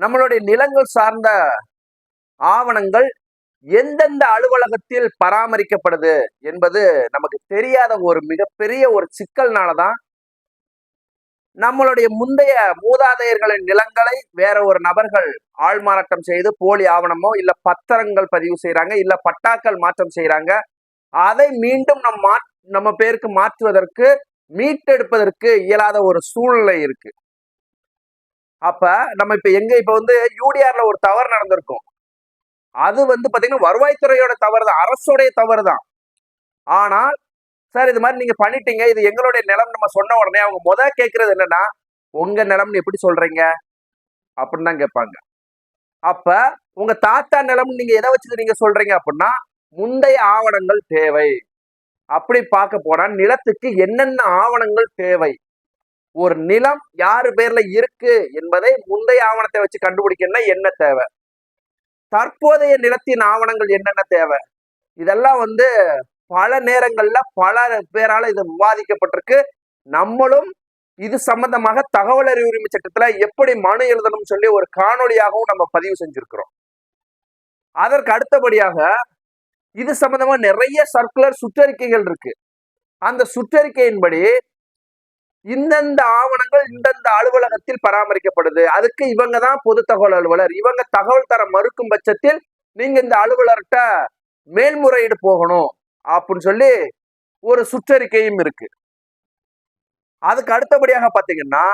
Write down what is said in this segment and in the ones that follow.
நம்மளுடைய நிலங்கள் சார்ந்த ஆவணங்கள் எந்தெந்த அலுவலகத்தில் பராமரிக்கப்படுது என்பது நமக்கு தெரியாத ஒரு மிகப்பெரிய ஒரு சிக்கல்னாலதான் நம்மளுடைய முந்தைய மூதாதையர்களின் நிலங்களை வேற ஒரு நபர்கள் ஆள்மாறாட்டம் செய்து போலி ஆவணமோ இல்ல பத்திரங்கள் பதிவு செய்யறாங்க இல்ல பட்டாக்கள் மாற்றம் செய்யறாங்க அதை மீண்டும் நம் மா நம்ம பேருக்கு மாற்றுவதற்கு மீட்டெடுப்பதற்கு இயலாத ஒரு சூழ்நிலை இருக்கு. அப்ப நம்ம இப்ப எங்க இப்ப வந்து யூடிஆர்ல ஒரு தவறு நடந்திருக்கும். அது வந்து பாத்தீங்கன்னா வருவாய்த்துறையோட தவறு தான் அரசுடைய தவறு தான். ஆனால் சார் இது மாதிரி நீங்க பண்ணிட்டீங்க இது எங்களுடைய நிலம் நம்ம சொன்ன உடனே அவங்க முத கேட்கறது என்னன்னா உங்க நிலம்னு எப்படி சொல்றீங்க? அப்படின்னு தான் கேட்பாங்க. அப்ப உங்க தாத்தா நிலம் நீங்க எதை வச்சு நீங்க சொல்றீங்க? அப்படின்னா முந்தைய ஆவணங்கள் தேவை. அப்படி பார்க்க போனா நிலத்துக்கு என்னென்ன ஆவணங்கள் தேவை? ஒரு நிலம் யாரு பேர்ல இருக்கு என்பதை முந்தைய ஆவணத்தை வச்சு கண்டுபிடிக்கணும்னா என்ன தேவை? தற்போதைய நிலத்தின் ஆவணங்கள் என்னென்ன தேவை? இதெல்லாம் வந்து பல நேரங்கள்ல பல பேரால இது விவாதிக்கப்பட்டிருக்கு. நம்மளும் இது சம்பந்தமாக தகவல் அறிவு உரிமை சட்டத்துல எப்படி மனு எழுதணும்னு சொல்லி ஒரு காணொளியாகவும் நம்ம பதிவு செஞ்சிருக்கிறோம். அதற்கு அடுத்தபடியாக இது சம்பந்தமா நிறைய சர்க்குலர் சுற்றறிக்கைகள் இருக்கு. அந்த சுற்றறிக்கையின்படி இந்தந்த ஆவணங்கள் இந்தந்த அலுவலகத்தில் பராமரிக்கப்படுது. அதுக்கு இவங்க தான் பொது தகவல் அலுவலர். இவங்க தகவல் தர மறுக்கும் பட்சத்தில் நீங்க இந்த அலுவலர்கிட்ட மேல்முறையீடு போகணும் அப்படின்னு சொல்லி ஒரு சுற்றறிக்கையும் இருக்கு. அதுக்கு அடுத்தபடியாக பாத்தீங்கன்னா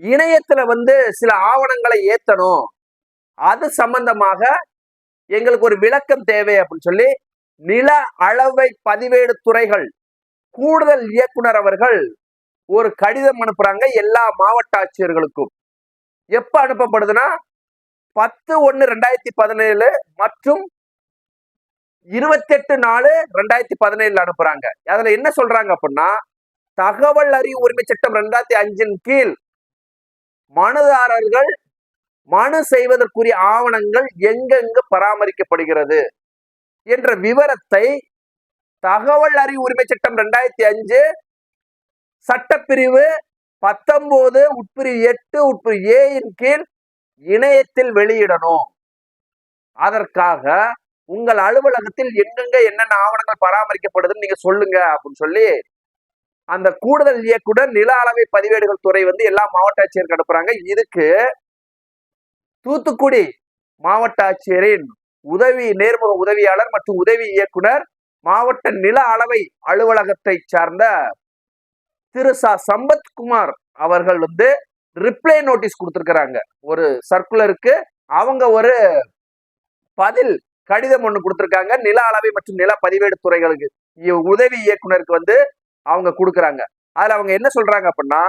இணையத்துல வந்து சில ஆவணங்களை ஏத்தணும். அது சம்பந்தமாக எங்களுக்கு ஒரு விளக்கம் தேவை அப்படின்னு சொல்லி நில அளவை பதிவேடு துறைகள் கூடுதல் இயக்குனர் அவர்கள் ஒரு கடிதம் அனுப்புறாங்க எல்லா மாவட்ட ஆட்சியர்களுக்கும். எப்ப அனுப்பப்படுதுன்னா பத்து ஒன்னு ரெண்டாயிரத்தி பதினேழு மற்றும் இருபத்தி எட்டு நாலு ரெண்டாயிரத்தி பதினேழுல அனுப்புறாங்க. அதுல என்ன சொல்றாங்க அப்படின்னா தகவல் அறிவு உரிமை சட்டம் ரெண்டாயிரத்தி அஞ்சின் கீழ் மனுதாரர்கள் மனு செய்வதற்குரிய ஆவணங்கள் எங்கெங்கு பராமரிக்கப்படுகிறது என்ற விவரத்தை தகவல் அறிவு உரிமை சட்டம் ரெண்டாயிரத்தி அஞ்சு சட்டப்பிரிவு பத்தொன்பது உட்பிரிவு எட்டு உட்பிரிவு ஏயின் கீழ் இணையத்தில் வெளியிடணும். அதற்காக உங்கள் அலுவலகத்தில் எங்கெங்க என்னென்ன ஆவணங்கள் பராமரிக்கப்படுதுன்னு நீங்க சொல்லுங்க அப்படின்னு சொல்லி அந்த கூடுதல் இயக்குனர் நில அளவை பதிவேடுகள் துறை வந்து எல்லா மாவட்ட ஆட்சியருக்கு அனுப்புறாங்க. இதுக்கு தூத்துக்குடி மாவட்ட ஆட்சியரின் உதவி நேர்முக உதவியாளர் மற்றும் உதவி இயக்குனர் மாவட்ட நில அளவை அலுவலகத்தை சார்ந்த திரு ச. சம்பத்குமார் அவர்கள் வந்து ரிப்ளை நோட்டீஸ் கொடுத்துருக்குறாங்க. ஒரு சர்க்குலருக்கு அவங்க ஒரு பதில் கடிதம் ஒன்று கொடுத்துருக்காங்க. நில அளவை மற்றும் நில பதிவேடு துறைகளுக்கு இ- உதவி இயக்குனருக்கு வந்து அவங்க கொடுக்குறாங்க. அதுல அவங்க என்ன சொல்றாங்க அப்படின்னா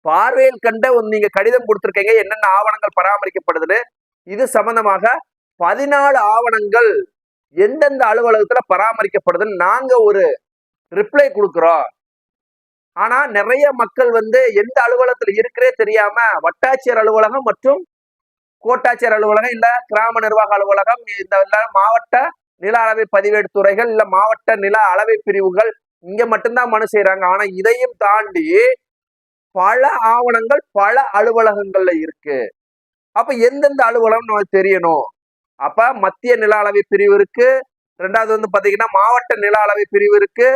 பார்வையில் கண்ட ஒரு நீங்க கடிதம் கொடுத்துருக்கீங்க. என்னென்ன ஆவணங்கள் பராமரிக்கப்படுதுன்னு இது சம்பந்தமாக பதினாலு ஆவணங்கள் எந்தெந்த அலுவலகத்துல பராமரிக்கப்படுதுன்னு நாங்க ஒரு ரிப்ளை கொடுக்குறோம். ஆனா நிறைய மக்கள் வந்து எந்த அலுவலகத்துல இருக்கிறே தெரியாம வட்டாட்சியர் அலுவலகம் மற்றும் கோட்டாட்சியர் அலுவலகம் இல்ல கிராம நிர்வாக அலுவலகம் இந்த மாவட்ட நில அளவை பதிவேடு துறைகள் இல்ல மாவட்ட நில அளவை பிரிவுகள் இங்க மட்டும்தான் மனு செய்யறாங்க ஆனா இதையும் தாண்டி பல ஆவணங்கள் பல அலுவலகங்கள்ல இருக்கு. அப்ப எந்தெந்த அலுவலகம் நமக்கு தெரியணும்? அப்ப மத்திய நில அளவை பிரிவு இருக்கு. ரெண்டாவது வந்து பாத்தீங்கன்னா மாவட்ட நில அளவை பிரிவு இருக்கு.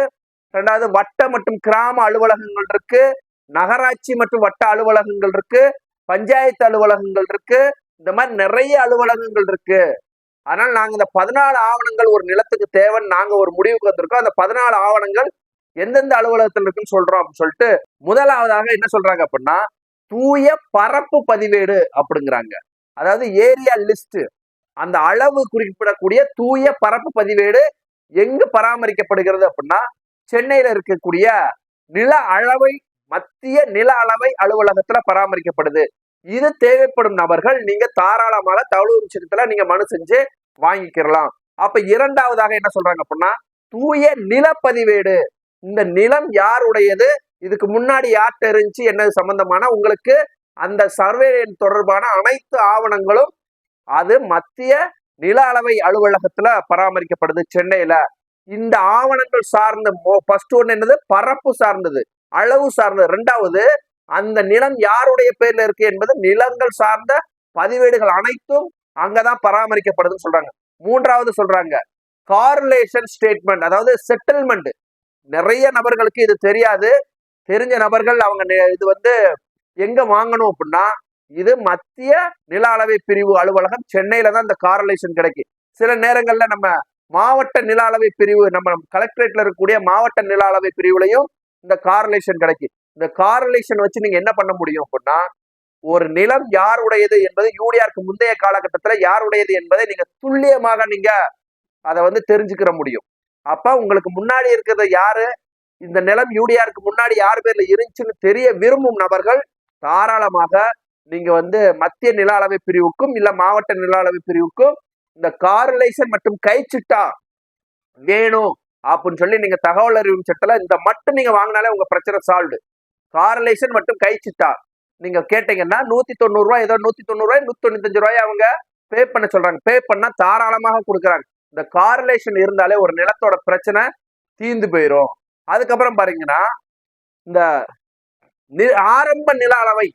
ரெண்டாவது வட்ட மற்றும் கிராம அலுவலகங்கள் இருக்கு. நகராட்சி மற்றும் வட்ட அலுவலகங்கள் இருக்கு. பஞ்சாயத்து அலுவலகங்கள் இருக்கு. இந்த மாதிரி நிறைய அலுவலகங்கள் இருக்கு. அதனால நாங்கள் இந்த பதினாலு ஆவணங்கள் ஒரு நிலத்துக்கு தேவைன்னு நாங்கள் ஒரு முடிவுக்கு வந்திருக்கோம். அந்த பதினாலு ஆவணங்கள் எந்தெந்த அலுவலகத்தில் இருக்குன்னு சொல்றோம் அப்படின்னு சொல்லிட்டு முதலாவதாக என்ன சொல்றாங்க அப்படின்னா தூய பரப்பு பதிவேடு அப்படிங்கிறாங்க. அதாவது ஏரியா லிஸ்ட் அந்த அளவு குறிப்பிடக்கூடிய தூய பரப்பு பதிவேடு எங்கு பராமரிக்கப்படுகிறது அப்படின்னா சென்னையில இருக்கக்கூடிய நில அளவை மத்திய நில அளவை அலுவலகத்துல பராமரிக்கப்படுது. இது தேவைப்படும் நபர்கள் நீங்க தாராளமான தகவல் உச்சத்துல நீங்க மனு செஞ்சு வாங்கிக்கிறலாம் அப்ப இரண்டாவதாக என்ன சொல்றாங்க அப்படின்னா தூய நிலப்பதிவேடு இந்த நிலம் யாருடையது? இதுக்கு முன்னாடி யார் தெரிஞ்சு என்னது சம்பந்தமான? உங்களுக்கு அந்த சர்வே தொடர்பான அனைத்து ஆவணங்களும் அது மத்திய நில அளவை அலுவலகத்துல பராமரிக்கப்படுது சென்னையில. இந்த ஆவணங்கள் சார்ந்த ஃபர்ஸ்ட் ஒன்று என்னது? பரப்பு சார்ந்தது அளவு சார்ந்தது. ரெண்டாவது அந்த நிலம் யாருடைய பேர்ல இருக்கு என்பது நிலங்கள் சார்ந்த பதிவேடுகள் அனைத்தும் அங்கதான் பராமரிக்கப்படுதுன்னு சொல்றாங்க. மூன்றாவது சொல்றாங்க கார்லேஷன் ஸ்டேட்மெண்ட் அதாவது செட்டில்மெண்ட் நிறைய நபர்களுக்கு இது தெரியாது. தெரிஞ்ச நபர்கள் அவங்க இது வந்து எங்க வாங்கணும் அப்படின்னா இது மத்திய நில அளவை பிரிவு அலுவலகம் சென்னையில தான் இந்த காரலேஷன் கிடைக்கும். சில நேரங்கள்ல நம்ம மாவட்ட நில அளவை பிரிவு நம்ம கலெக்டரேட்ல இருக்கக்கூடிய மாவட்ட நில அளவை பிரிவுலையும் இந்த கார்லேஷன் கிடைக்கும். இந்த காரலேஷன் வச்சு நீங்க என்ன பண்ண முடியும் அப்படின்னா ஒரு நிலம் யாருடையது என்பது யூடிஆருக்கு முந்தைய காலகட்டத்தில் யாருடையது என்பதை நீங்க துல்லியமாக நீங்க அதை வந்து தெரிஞ்சுக்கிற முடியும். அப்ப உங்களுக்கு முன்னாடி இருக்கிறது யாரு? இந்த நிலம் யூடிஆருக்கு முன்னாடி யார் பேர்ல இருந்துச்சுன்னு தெரிய விரும்பும் நபர்கள் தாராளமாக நீங்க வந்து மத்திய நில அளவை பிரிவுக்கும் இல்ல மாவட்ட நில அளவை பிரிவுக்கும் இந்த கார்லேஷன் மற்றும் கைச்சிட்டா வேணும் அப்படின்னு சொல்லி நீங்க தகவல் அறிவும் சட்டத்தில் இந்த மட்டும் நீங்க வாங்கினாலே உங்க பிரச்சனை சால்வ்டு கார்லேஷன் மற்றும் கைச்சிட்டா நீங்க கேட்டீங்கன்னா நூத்தி தொண்ணூறு ரூபாய் ஏதோ நூத்தி தொண்ணூறு ரூபாய் நூத்தி தொண்ணூத்தஞ்சு ரூபாய் அவங்க பே பண்ண சொல்றாங்க. பே பண்ணா தாராளமாக கொடுக்குறாங்க. இந்த கார்லேஷன் இருந்தாலே ஒரு நிலத்தோட பிரச்சனை தீந்து போயிடும் அதுக்கப்புறம் பாத்தீங்கன்னா இந்த ஆரம்ப நில அளவை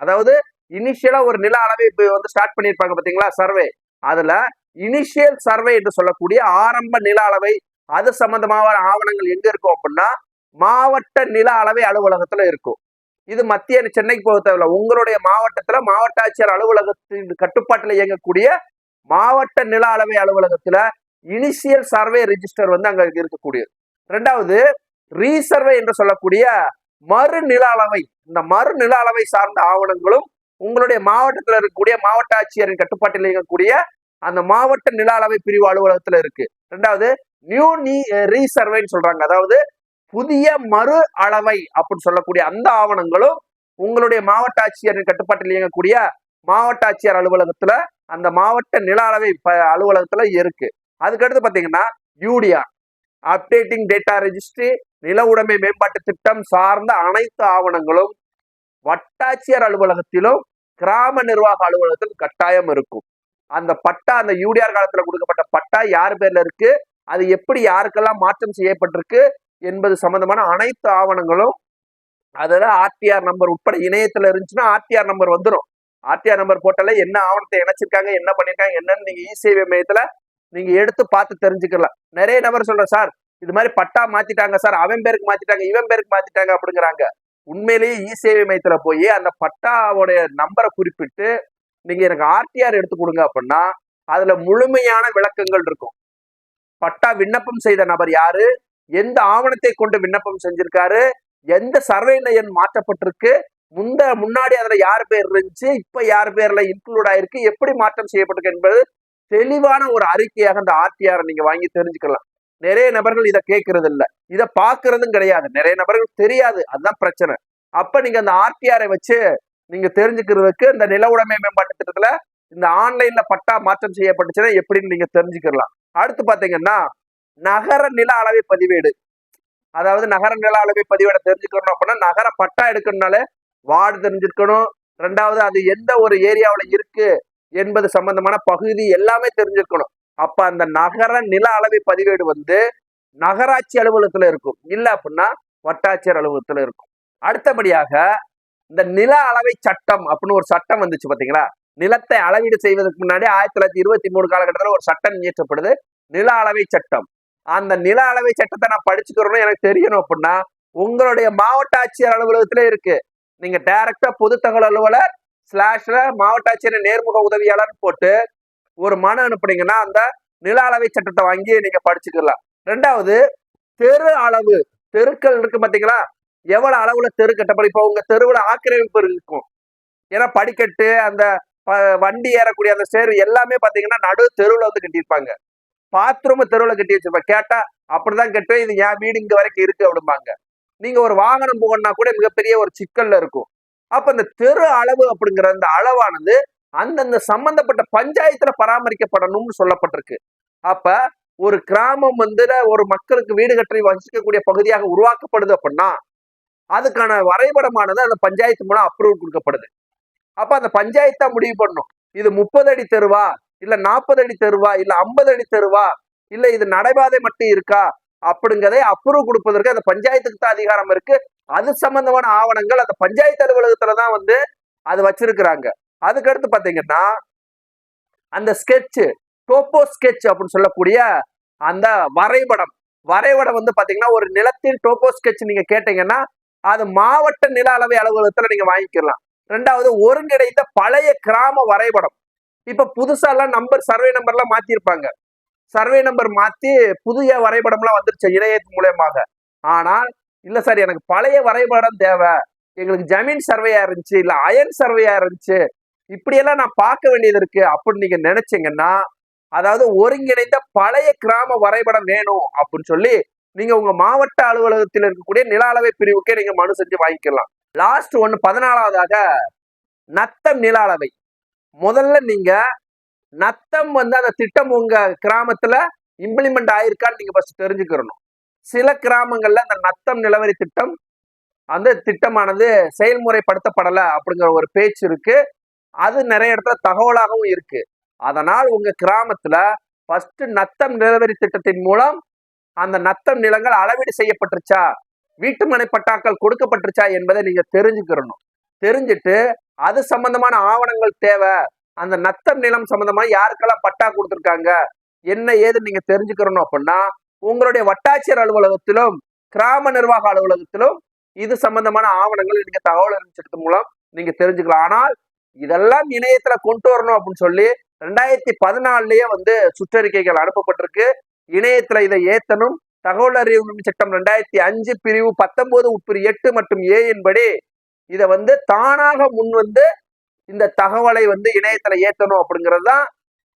அதாவது இனிஷியலா ஒரு நில அளவை இப்போ வந்து ஸ்டார்ட் பண்ணியிருப்பாங்க பாத்தீங்களா? சர்வே அதுல இனிஷியல் சர்வே என்று சொல்லக்கூடிய ஆரம்ப நில அளவை அது சம்பந்தமான ஆவணங்கள் எங்க இருக்கும் அப்படின்னா மாவட்ட நில அளவை அலுவலகத்துல இருக்கும். இது மத்திய சென்னைக்கு போக தேவையில்ல. உங்களுடைய மாவட்டத்துல மாவட்ட ஆட்சியர் அலுவலகத்தின் கட்டுப்பாட்டில் இயங்கக்கூடிய மாவட்ட நில அளவை அலுவலகத்துல இனிஷியல் சர்வே ரிஜிஸ்டர் வந்து அங்க இருக்கக்கூடியது. ரெண்டாவது ரீசர்வே என்று சொல்லக்கூடிய மறுநில அளவை இந்த மறுநில அளவை சார்ந்த ஆவணங்களும் உங்களுடைய மாவட்டத்தில் இருக்கக்கூடிய மாவட்ட ஆட்சியரின் கட்டுப்பாட்டில் இயங்கக்கூடிய அந்த மாவட்ட நில அளவை பிரிவு அலுவலகத்தில் இருக்கு. ரெண்டாவது நியூ நீ ரீசர்வேன்னு சொல்றாங்க. அதாவது புதிய மறு அளவை அப்படின்னு சொல்லக்கூடிய அந்த ஆவணங்களும் உங்களுடைய மாவட்ட ஆட்சியரின் கட்டுப்பாட்டில் இயங்கக்கூடிய மாவட்ட ஆட்சியர் அலுவலகத்துல அந்த மாவட்ட நில அளவை ப- அலுவலகத்துல இருக்கு. அதுக்கடுத்து பாத்தீங்கன்னா யூடியா அப்டேட்டிங் டேட்டா ரெஜிஸ்ட்ரி நில உடைமை மேம்பாட்டு திட்டம் சார்ந்த அனைத்து ஆவணங்களும் வட்டாட்சியர் அலுவலகத்திலும் கிராம நிர்வாக அலுவலகத்திலும் கட்டாயம் இருக்கும். அந்த பட்டா அந்த யூடிஆர் காலத்துல கொடுக்கப்பட்ட பட்டா யார் பேர்ல இருக்கு? அது எப்படி யாருக்கெல்லாம் மாற்றம் செய்யப்பட்டிருக்கு? என்பது சம்பந்தமான அனைத்து ஆவணங்களும் அதில் ஆர்டிஆர் நம்பர் உட்பட இணையத்தில் இருந்துச்சுன்னா ஆர்டிஆர் நம்பர் வந்துடும் ஆர்டிஆர் நம்பர் போட்டாலே என்ன ஆவணத்தை இணைச்சிருக்காங்க என்ன பண்ணியிருக்காங்க என்னன்னு நீங்கள் இ சேவை நீங்கள் எடுத்து பார்த்து தெரிஞ்சுக்கலாம். நிறைய நபர் சொல்கிறேன் சார் இது மாதிரி பட்டா மாத்திட்டாங்க சார் அவன் பேருக்கு மாத்திட்டாங்க இவன் பேருக்கு மாத்திட்டாங்க அப்படிங்கிறாங்க. உண்மையிலேயே இ சேவை மையத்துல போய் அந்த பட்டாவோடைய நம்பரை குறிப்பிட்டு நீங்க எனக்கு ஆர்டிஆர் எடுத்து கொடுங்க அப்படின்னா அதுல முழுமையான விளக்கங்கள் இருக்கும். பட்டா விண்ணப்பம் செய்த நபர் யாரு? எந்த ஆவணத்தை கொண்டு விண்ணப்பம் செஞ்சிருக்காரு? எந்த சர்வே எண் மாற்றப்பட்டிருக்கு? முந்த முன்னாடி அதுல யார் பேர் இருந்துச்சு? இப்ப யார் பேர்ல இன்க்ளூட் ஆயிருக்கு? எப்படி மாற்றம் செய்யப்பட்டிருக்கு என்பது தெளிவான ஒரு அறிக்கையாக அந்த ஆர்டிஆர் நீங்க வாங்கி தெரிஞ்சுக்கலாம். நிறைய நபர்கள் இதை கேட்கறது இல்லை இதை பாக்குறதும் கிடையாது. நிறைய நபர்கள் தெரியாது. அதுதான் பிரச்சனை. அப்ப நீங்க அந்த ஆர்டிஆரை வச்சு நீங்க தெரிஞ்சுக்கிறதுக்கு இந்த நில உடைமை மேம்பாட்டு திட்டத்துல இந்த ஆன்லைன்ல பட்டா மாற்றம் செய்யப்பட்டுச்சுன்னா எப்படின்னு நீங்க தெரிஞ்சுக்கலாம் அடுத்து பாத்தீங்கன்னா நகர நில அளவை பதிவேடு. அதாவது நகர நில அளவை பதிவேடை தெரிஞ்சுக்கணும் அப்படின்னா நகர பட்டா எடுக்கணும்னாலே வார்டு தெரிஞ்சிருக்கணும். ரெண்டாவது அது எந்த ஒரு ஏரியாவில இருக்கு என்பது சம்பந்தமான பகுதி எல்லாமே தெரிஞ்சிருக்கணும். அப்ப அந்த நகர நில அளவை பதிவேடு வந்து நகராட்சி அலுவலகத்துல இருக்கும். இல்ல அப்படின்னா வட்டாட்சியர் அலுவலகத்துல இருக்கும். அடுத்தபடியாக இந்த நில அளவை சட்டம் அப்படின்னு ஒரு சட்டம் வந்துச்சு பாத்தீங்களா? நிலத்தை அளவீடு செய்வதற்கு முன்னாடி ஆயிரத்தி தொள்ளாயிரத்தி இருபத்தி மூணு காலகட்டத்தில் ஒரு சட்டம் இயற்றப்படுது. நில அளவை சட்டம். அந்த நில அளவை சட்டத்தை நான் படிச்சுக்கிறோம்னு எனக்கு தெரியணும் அப்படின்னா உங்களுடைய மாவட்ட ஆட்சியர் அலுவலகத்திலே இருக்கு. நீங்க டைரக்டா பொது தகவல் அலுவலர் ஸ்லாஷ்ல மாவட்ட ஆட்சியர் நேர்முக உதவியாளர் போட்டு ஒரு மனு அனுப்புனீங்கன்னா அந்த நில அளவை சட்டத்தை வாங்கி நீங்க படிச்சுக்கலாம். ரெண்டாவது தெரு அளவு தெருக்கள் இருக்கு பாத்தீங்களா? எவ்வளவு அளவுல தெரு கட்டப்படும்? இப்போ உங்க தெருவுல ஆக்கிரமிப்பு இருக்கும். ஏன்னா படிக்கட்டு அந்த வண்டி ஏறக்கூடிய அந்த சேரு எல்லாமே பாத்தீங்கன்னா நடு தெருவுல வந்து கட்டியிருப்பாங்க. பாத்ரூம் தெருவுல கட்டி வச்சிருப்பாங்க. கேட்டா அப்படிதான் கட்டுவேன். இது என் வீடு இங்க வரைக்கும் இருக்கு அப்படிம்பாங்க. நீங்க ஒரு வாகனம் போகணும்னா கூட மிகப்பெரிய ஒரு சிக்கல்ல இருக்கும். அப்ப இந்த தெரு அளவு அப்படிங்கிற அந்த அளவானது அந்தந்த சம்பந்தப்பட்ட பஞ்சாயத்துல பராமரிக்கப்படணும்னு சொல்லப்பட்டிருக்கு. அப்ப ஒரு கிராமம் வந்து ஒரு மக்களுக்கு வீடு கட்டி வசிக்கக்கூடிய பகுதியாக உருவாக்கப்படுது அப்படின்னா அதுக்கான வரைபடமானது அந்த பஞ்சாயத்து மூலம் அப்ரூவல் கொடுக்கப்படுது. அப்ப அந்த பஞ்சாயத்தா முடிவு பண்ணும் இது முப்பது அடி தெருவா? இல்ல நாற்பது அடி தெருவா? இல்ல ஐம்பது அடி தெருவா? இல்ல இது நடைபாதை மட்டும் இருக்கா? அப்படிங்கிறதை அப்ரூவ் கொடுப்பதற்கு அந்த பஞ்சாயத்துக்கு தான் அதிகாரம் இருக்கு. அது சம்பந்தமான ஆவணங்கள் அந்த பஞ்சாயத்து அலுவலகத்துல தான் வந்து அது வச்சிருக்கிறாங்க. அதுக்கடுத்து பார்த்தீங்கன்னா அந்த ஸ்கெட்ச் டோப்போ ஸ்கெட்ச் அப்படின்னு சொல்லக்கூடிய அந்த வரைபடம். வரைபடம் வந்து பார்த்தீங்கன்னா ஒரு நிலத்தில் டோப்போ ஸ்கெட்ச் நீங்க கேட்டீங்கன்னா அது மாவட்ட நில அளவை அலுவலகத்தில் நீங்க வாங்கிக்கலாம். ரெண்டாவது ஒருங்கிணைந்த பழைய கிராம வரைபடம். இப்ப புதுசாலாம் நம்பர் சர்வே நம்பர்லாம் மாத்திருப்பாங்க. சர்வே நம்பர் மாத்தி புதிய வரைபடம்லாம் வந்துருச்சு இணையத்தின் மூலயமாக. ஆனால் இல்லை சார் எனக்கு பழைய வரைபடம் தேவை. எங்களுக்கு ஜமீன் சர்வேயா இருந்துச்சு இல்லை அயன் சர்வேயா இருந்துச்சு. இப்படியெல்லாம் நான் பார்க்க வேண்டியது இருக்கு அப்படின்னு நீங்க நினைச்சீங்கன்னா அதாவது ஒருங்கிணைந்த பழைய கிராம வரைபடம் வேணும் அப்படின்னு சொல்லி நீங்க உங்க மாவட்ட அலுவலகத்தில் இருக்கக்கூடிய நில அளவை பிரிவுக்கே நீங்க மனு செஞ்சு வாங்கிக்கலாம். லாஸ்ட் ஒன்று பதினாலாவதாக நத்தம் நில அளவை. முதல்ல நீங்க நத்தம் வந்து அந்த திட்டம் உங்க கிராமத்துல இம்ப்ளிமெண்ட் ஆயிருக்கான்னு நீங்க ஃபர்ஸ்ட் தெரிஞ்சுக்கிறணும். சில கிராமங்கள்ல அந்த நத்தம் நிலவரி திட்டம் அந்த திட்டமானது செயல்முறைப்படுத்தப்படலை அப்படிங்கிற ஒரு பேச்சு இருக்கு. அது நிறைய இடத்துல தகவலாகவும் இருக்கு. அதனால் உங்க கிராமத்துல ஃபர்ஸ்ட் நத்தம் நிலவரி திட்டத்தின் மூலம் அந்த நத்தம் நிலங்கள் அளவீடு செய்யப்பட்டுருச்சா? வீட்டுமனை பட்டாக்கள் கொடுக்கப்பட்டுருச்சா என்பதை நீங்க தெரிஞ்சுக்கிறணும் தெரிஞ்சுட்டு அது சம்பந்தமான ஆவணங்கள் தேவை. அந்த நத்தம் நிலம் சம்பந்தமா யாருக்கெல்லாம் பட்டா கொடுத்துருக்காங்க? என்ன ஏது நீங்க தெரிஞ்சுக்கிறணும் அப்படின்னா உங்களுடைய வட்டாட்சியர் அலுவலகத்திலும் கிராம நிர்வாக அலுவலகத்திலும் இது சம்பந்தமான ஆவணங்கள் நீங்க தகவல் அறிவிச்சது மூலம் நீங்க தெரிஞ்சுக்கலாம். ஆனால் இதெல்லாம் இணையத்துல கொண்டு வரணும் அப்படின்னு சொல்லி ரெண்டாயிரத்தி பதினாலுலயே வந்து சுற்றறிக்கைகள் அனுப்பப்பட்டிருக்கு. இணையத்துல இதை ஏத்தனும் தகவல் அறிவு சட்டம் ரெண்டாயிரத்தி அஞ்சு பிரிவு பத்தொன்பது உட்பிரி எட்டு மற்றும் ஏயின்படி இதை வந்து தானாக முன் வந்து இந்த தகவலை வந்து இணையத்துல ஏத்தணும் அப்படிங்கிறது தான்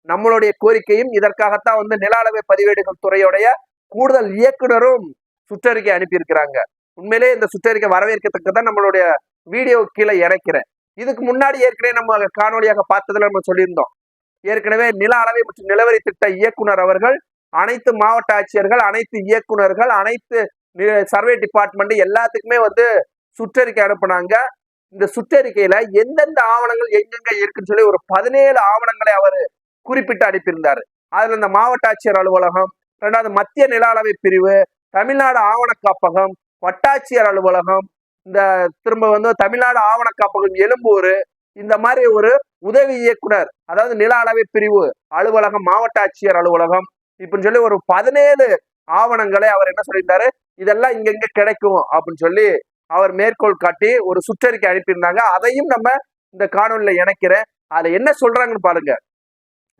நம்மளுடைய கோரிக்கையும். இதற்காகத்தான் வந்து நில அளவை பதிவேடுகள் துறையுடைய கூடுதல் இயக்குனரும் சுற்றறிக்கை அனுப்பியிருக்கிறாங்க. உண்மையிலே இந்த சுற்றறிக்கை வரவேற்கத்தக்கதான் நம்மளுடைய வீடியோ கீழே இணைக்கிறேன். இதுக்கு முன்னாடி ஏற்கனவே நம்ம காணொலியாக பார்த்ததுல நம்ம சொல்லியிருந்தோம். ஏற்கனவே நில அளவை மற்றும் நிலவரி திட்ட இயக்குனர் அவர்கள் அனைத்து மாவட்ட ஆட்சியர்கள் அனைத்து இயக்குனர்கள் அனைத்து சர்வே டிபார்ட்மெண்ட் எல்லாத்துக்குமே வந்து சுற்றறிக்கை அனுப்புனாங்க. இந்த சுற்றறிக்கையில எந்தெந்த ஆவணங்கள் எங்கெங்க இருக்குன்னு சொல்லி ஒரு பதினேழு ஆவணங்களை அவர் குறிப்பிட்டு அனுப்பியிருந்தாரு. அதுல இந்த மாவட்ட ஆட்சியர் அலுவலகம் ரெண்டாவது மத்திய நில அளவை பிரிவு தமிழ்நாடு ஆவண காப்பகம் வட்டாட்சியர் அலுவலகம் இந்த திரும்ப வந்து தமிழ்நாடு ஆவண காப்பகம் எழும்பூர் இந்த மாதிரி ஒரு உதவி இயக்குனர் அதாவது நில அளவை பிரிவு அலுவலகம் மாவட்ட ஆட்சியர் அலுவலகம் இப்படின்னு சொல்லி ஒரு பதினேழு ஆவணங்களை அவர் என்ன சொல்லியிருந்தாரு? இதெல்லாம் இங்கெங்க கிடைக்கும் அப்படின்னு சொல்லி அவர் மேற்கோள் காட்டி ஒரு சுற்றறிக்கை அனுப்பியிருந்தாங்க. அதையும் நம்ம இந்த காணொலியில் இணைக்கிறேன். அதுல என்ன சொல்றாங்கன்னு பாருங்க.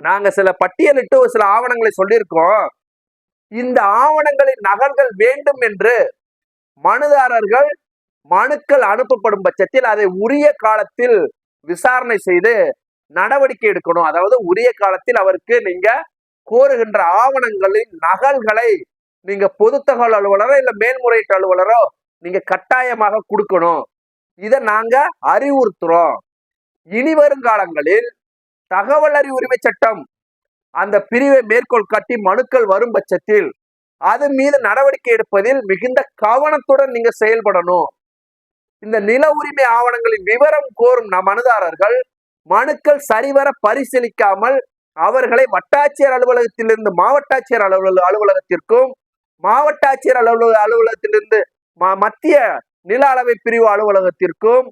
நாங்க சில பட்டியலிட்டு ஒரு சில ஆவணங்களை சொல்லியிருக்கோம். இந்த ஆவணங்களின் நகல்கள் வேண்டும் என்று மனுதாரர்கள் மனுக்கள் அனுப்பப்படும் பட்சத்தில் அதை உரிய காலத்தில் விசாரணை செய்து நடவடிக்கை எடுக்கணும். அதாவது உரிய காலத்தில் அவருக்கு நீங்க கோருகின்ற ஆவணங்களின் நகல்களை நீங்க பொது தகவல் அலுவலரோ இல்ல மேல்முறையீட்டு அலுவலரோ நீங்க கட்டாயமாக கொடுக்கணும். இதை நாங்க அறிவுறுத்துறோம். இனி வருங்காலங்களில் தகவல் அறிவு உரிமை சட்டம் அந்த பிரிவை மேற்கோள் காட்டி மனுக்கள் வரும் பட்சத்தில் அது மீது நடவடிக்கை எடுப்பதில் மிகுந்த கவனத்துடன் நீங்க செயல்படணும். இந்த நில உரிமை ஆவணங்களின் விவரம் கோரும் நம் மனுதாரர்கள் மனுக்கள் சரிவர பரிசீலிக்காமல் அவர்களை வட்டாட்சியர் அலுவலகத்திலிருந்து மாவட்டாட்சியர் அலுவலக அலுவலகத்திற்கும் மாவட்ட ஆட்சியர் அலுவலக அலுவலகத்திலிருந்து மத்திய நில அளவை பிரிவு அலுவலகத்திற்கும்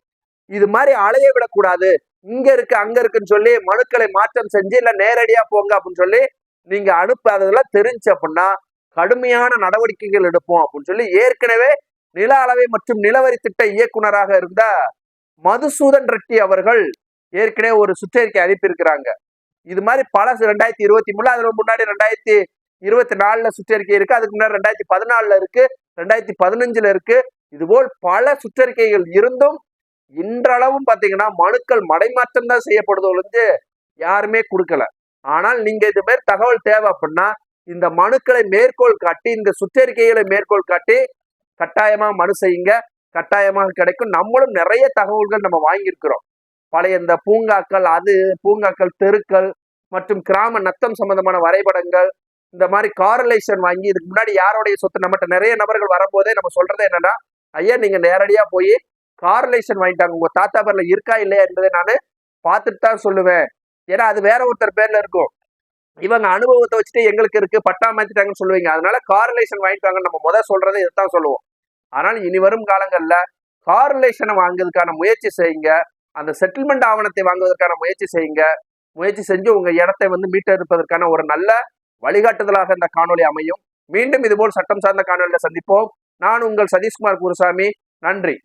இது மாதிரி அலைய விடக்கூடாது இங்க இருக்கு அங்க இருக்குன்னு சொல்லி மனுக்களை மாற்றம் செஞ்சு இல்ல நேரடியா போங்க அப்படின்னு சொல்லி நீங்க அனுப்பாததெல்லாம் தெரிஞ்சு அப்படின்னா கடுமையான நடவடிக்கைகள் எடுப்போம் அப்படின்னு சொல்லி ஏற்கனவே நில அளவை மற்றும் நிலவரி திட்ட இயக்குனராக இருந்த மதுசூதன் ரெட்டி அவர்கள் ஏற்கனவே ஒரு சுற்றறிக்கை அனுப்பியிருக்கிறாங்க. இது மாதிரி பல ரெண்டாயிரத்தி இருபத்தி மூணு அதுல முன்னாடி ரெண்டாயிரத்தி இருபத்தி நாலுல சுற்றறிக்கை இருக்கு அதுக்கு முன்னாடி ரெண்டாயிரத்தி பதினாலுல இருக்கு ரெண்டாயிரத்தி பதினஞ்சுல இருக்கு. இதுபோல் பல சுற்றறிக்கைகள் இருந்தும் இன்றளவும் பாத்தீங்கன்னா மனுக்கள் மடைமாற்றம் தான் செய்யப்படுதோ வந்து யாருமே கொடுக்கல. ஆனால் நீங்க இது மாதிரி தகவல் தேவை அப்படின்னா இந்த மனுக்களை மேற்கோள் காட்டி இந்த சுற்றறிக்கைகளை மேற்கோள் காட்டி கட்டாயமா மனு செய்யுங்க. கட்டாயமாக கிடைக்கும். நம்மளும் நிறைய தகவல்கள் நம்ம வாங்கியிருக்கிறோம். பழைய இந்த பூங்காக்கள் அது பூங்காக்கள் தெருக்கள் மற்றும் கிராம நத்தம் சம்பந்தமான வரைபடங்கள் இந்த மாதிரி காரலேஷன் வாங்கி இதுக்கு முன்னாடி யாருடைய சொத்து நம்மகிட்ட நிறைய நபர்கள் வரும்போதே நம்ம சொல்றது என்னன்னா ஐயா நீங்க நேரடியா போய் காரலேஷன் வாங்கிட்டாங்க. உங்க தாத்தா பேர்ல இருக்கா இல்லையா? என்பதை நான் பார்த்துட்டு தான் சொல்லுவேன். ஏன்னா அது வேற ஒருத்தர் பேர்ல இருக்கும். இவங்க அனுபவத்தை வச்சுட்டு எங்களுக்கு இருக்கு பட்டா மாத்திட்டாங்கன்னு சொல்லுவீங்க. அதனால காரலேஷன் வாங்கிட்டாங்கன்னு நம்ம முதல் சொல்றதை இதைத்தான் சொல்லுவோம். ஆனால் இனி வரும் காலங்கள்ல கார்லேஷனை வாங்குறதுக்கான முயற்சி செய்யுங்க. அந்த செட்டில்மெண்ட் ஆவணத்தை வாங்குவதற்கான முயற்சி செய்யுங்க. முயற்சி செஞ்சு உங்க இடத்தை வந்து மீட்டெடுப்பதற்கான ஒரு நல்ல வழிகாட்டுதலாக இந்த காணொளி அமையும். மீண்டும் இதுபோல் சட்டம் சார்ந்த காணொலியில் சந்திப்போம். நான் உங்கள் சதீஷ்குமார் குருசாமி. நன்றி.